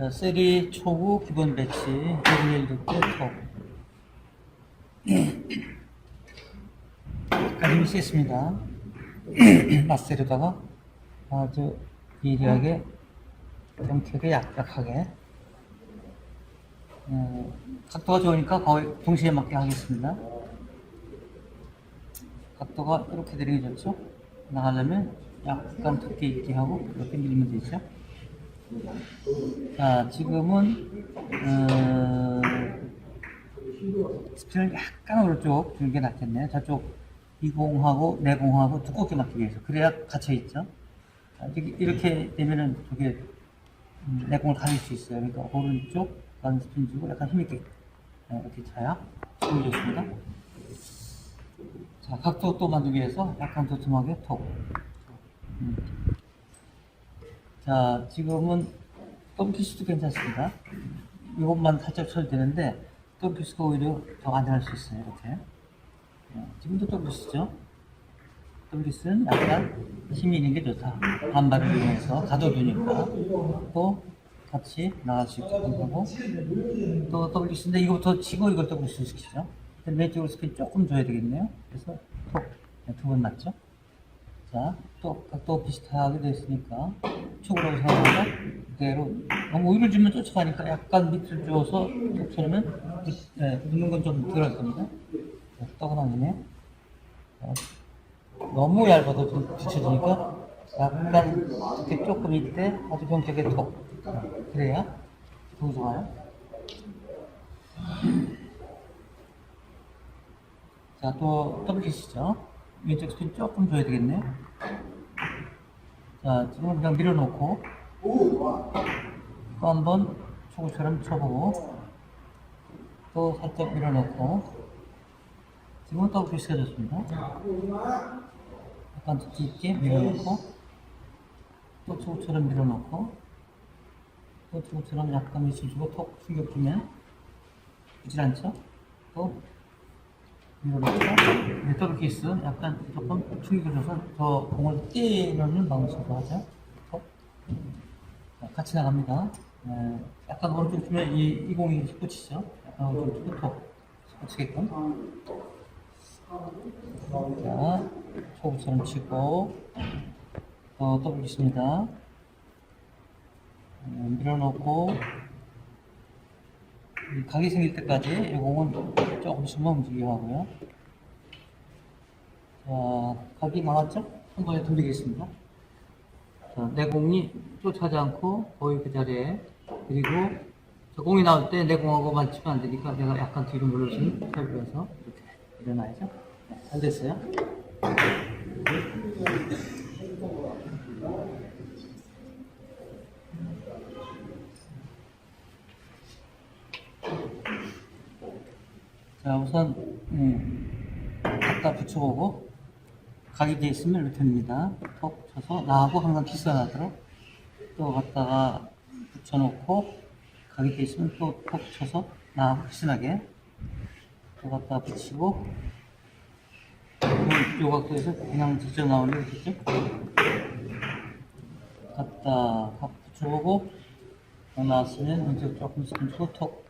자, 세리 초구 기본 배치 1일 득대 톡. 약간 힘이 세습니다. 맞세려다가 아주 예리하게 경쾌하게 약약하게 어, 각도가 좋으니까 거의 동시에 맞게 하겠습니다. 각도가 이렇게 되는 게 좋죠? 나가려면 약간 두께 있게 하고 이렇게 밀면 되죠? 자, 지금은 어, 스피를 약간 오른쪽 두는 게 낫겠네요. 저쪽 이공하고 내공하고 두껍게 맞기 위해서 그래야 갇혀 있죠. 자, 이렇게, 되면은 저게 음, 내공을 가릴 수 있어요. 그러니까 오른쪽 간 스핀 주고 약간 힘있게 네, 이렇게 차야 힘이 좋습니다. 자, 각도 또 만들기 위해서 약간 도톰하게 톡. 음. 자, 지금은 더블키스도 괜찮습니다. 이것만 살짝 쳐도 되는데, 더블키스가 오히려 더 안전할 수 있어요, 이렇게. 네, 지금도 더블키스죠? 더블키스는 약간 힘이 있는 게 좋다. 반발을 이용해서 가둬두니까. 또 같이 나갈 수 있게끔 하고, 또 더블키스인데 이거부터 치고 이걸 더블키스 시키죠. 왼쪽으로 스핀 조금 줘야 되겠네요. 그래서 톡. 네, 두번 맞죠? 자, 또 각도 비슷하게 됐으니까 축으로 사용하다 그대로 너무 우위를 주면 쫓아가니까 약간 밑을 줘서 톡 쳐놓으면 네, 눕는 건 좀 덜할 겁니다. 자, 떠그나기네. 너무 얇아도 좀 붙여지니까 약간 이렇게 조금 이때 아주 병적에 톡. 자, 그래야 더 좋아요. 자, 또 더블 키시죠. 왼쪽 스핀 조금 줘야 되겠네. 자, 지금 그냥 밀어놓고 또 한 번 초구처럼 쳐보고 또 살짝 밀어놓고 지금은 키시가 좋습니다. 약간 두께 있게 밀어놓고 또 초구처럼 밀어놓고 또 초구처럼 약간 밑을 주고 톡 충격 주면 부질 않죠? 또 더블 키스 약간 조금 충격을 줘서 더 공을 때리는 방식으로 하죠. 톡. 자, 같이 나갑니다. 네, 약간 오른쪽 주면 이, 이 공이 꽂히죠. 약간 오른쪽 주고 톡. 꽂히게끔. 자, 초구처럼 치고 또 더블 키스입니다. 네, 밀어놓고 이 각이 생길 때까지 이 공은 조금씩만 움직이게 하고요. 자, 각이 나왔죠? 한 번에 돌리겠습니다. 자, 내 공이 쫓아가지 않고 거의 그 자리에 그리고 저 공이 나올 때 내 공하고 맞추면 안 되니까 내가 약간 뒤로 물러서는 살려서 이렇게 일어나야죠. 네, 잘 됐어요. 자, 우선 음, 갖다 붙여보고 각이 돼 있으면 이렇게 됩니다. 톡 쳐서 나하고 항상 나도록 또 갖다가 붙여놓고 돼 있으면 또톡 쳐서 나하고 키스나게 또 갖다 붙이고 요- 요 각도에서 그냥 직접 나오는 게 있겠죠? 갖다 각 붙여보고 또 나왔으면 왼쪽 조금 숨고 톡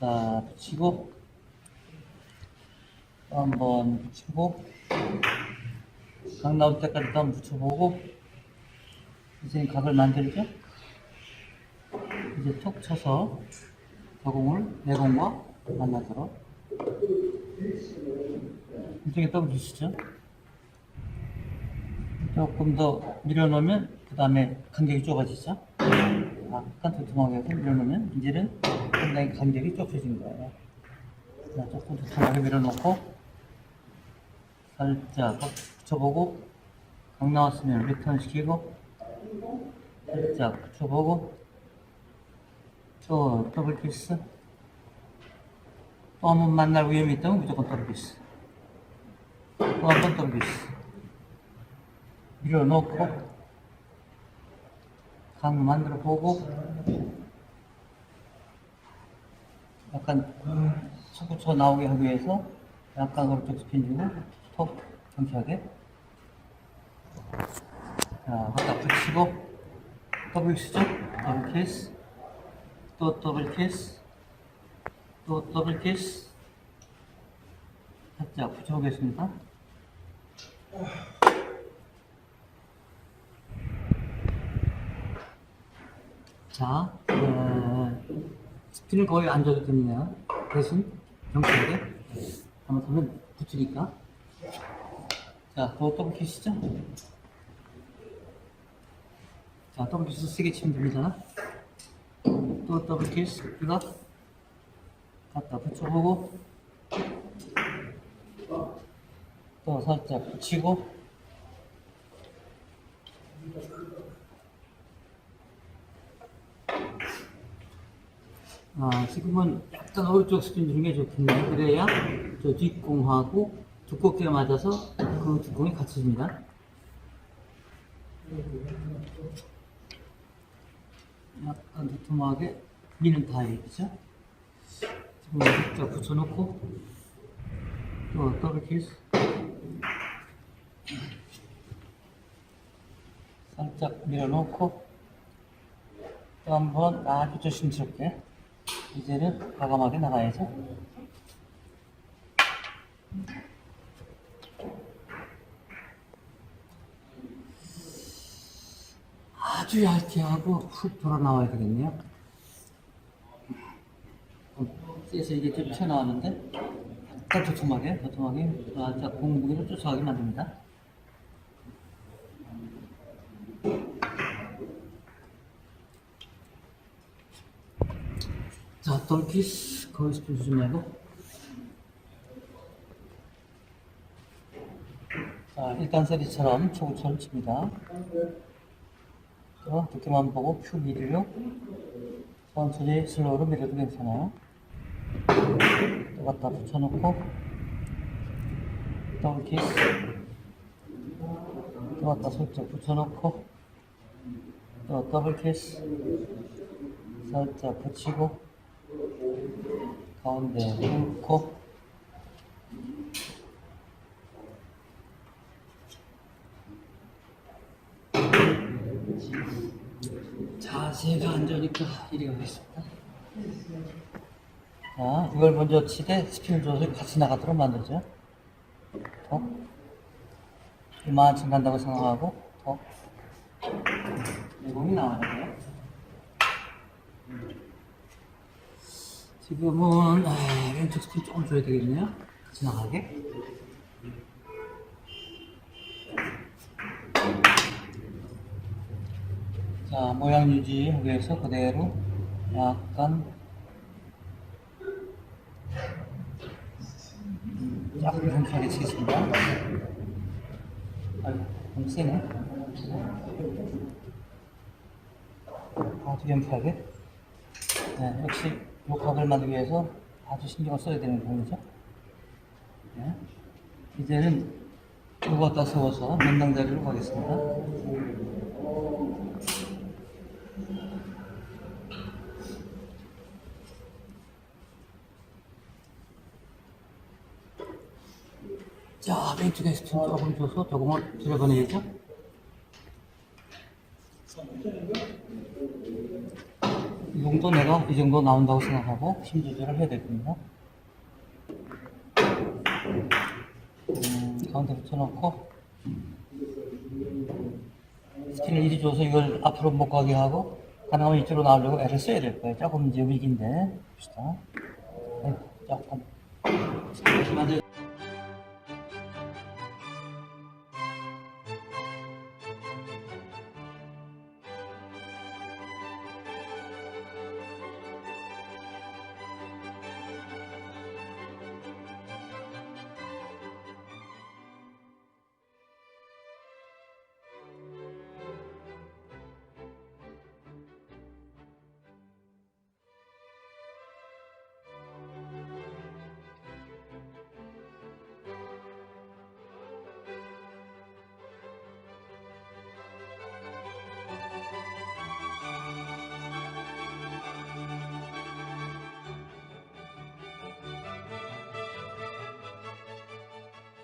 갖다 붙이고. 또 한 번 붙이고. 각 나올 때까지 또 한 번 붙여보고. 이제 각을 만들죠? 이제 톡 쳐서 저공을 내공과 만나도록. 이쪽에 더블 주시죠. 조금 더 밀어놓으면 그 다음에 간격이 좁아지죠 약간 두툼하게 해서 밀어놓으면 이제는 상당히 간격이 좁혀진 거예요. 자, 조금 두툼하게 밀어놓고 살짝 붙여보고 각 나왔으면 리턴 시키고 살짝 붙여보고 또 더블 키스 또 한 번 만날 위험이 있다면 무조건 더블 키스 또 한 번 더블 키스 밀어놓고 각 만들어 보고 약간 초구초 나오게 하기 위해서 약간 오른쪽 스핀 주고 톡 경쾌하게 자 갖다 붙이고 더블 키스죠? 더블 키스. 또 더블 키스. 또 더블 키스. 살짝 붙여보겠습니다. 자, 어, 스피는 거의 안 줘도 됩니다. 대신 정확하게 잘못하면 붙으니까. 자, 또 더블 키스죠? 자, 더블 키스 세게 치면 됩니다. 또 더블 키스, 이거 갖다 붙여보고, 또 살짝 붙이고, 아, 지금은 약간 오른쪽 주는 게 좋겠네요. 그래야 저 뒷공하고 두껍게 맞아서 그 뒷공이 갖춰집니다. 약간 두툼하게 미는 타입이죠. 지금 살짝 붙여놓고 또 더블 키스 살짝 밀어놓고 또 한번 아주 조심스럽게 이제는 과감하게 나가야죠. 아주 얇게 하고 훅 돌아 나와야 되겠네요. 쎄서 이게 좀 튀어나왔는데 약간 도톰하게, 도톰하게 살짝 공무기로 쫓아가게 만듭니다. 자, 주지 말고 자, 일단 세리처럼 초구처럼 칩니다. 또 두께만 보고 큐 미리로 천천히 슬로우로 밀어도 괜찮아요. 또 갖다 붙여놓고 더블 키스 또 갖다 살짝 붙여놓고 또 더블 키스 살짝 붙이고 가운데 놓고 자세가 안 좋으니까 이리 가겠습니다. 자, 이걸 먼저 치되 스피드 조절이 같이 나가도록 만들죠. 더. 이만큼 간다고 생각하고, 더. 내공이 나와야 돼요. 지금은, 아, 왼쪽 스피드 조금 줘야 되겠네요. 같이 나가게. 자, 모양 유지하기 위해서 그대로 약간 음, 약간 경쾌하게 치겠습니다. 아유, 너무 세네. 아주 경쾌하게. 네, 역시 요 각을 만들기 위해서 아주 신경을 써야 되는 부분이죠. 네. 이제는 이거 갖다 세워서 면당자리로 가겠습니다. 자, 왼쪽에 스핀 조금 줘서 조금을 들여보내야죠. 이 정도 내가 이 정도 나온다고 생각하고 힘 조절을 해야 될 겁니다. 음, 가운데 붙여놓고 스핀을 이리 줘서 이걸 앞으로 못 가게 하고 가능하면 이쪽으로 나오려고 애를 써야 될 거예요. 조금 이제 위기인데 봅시다. 조금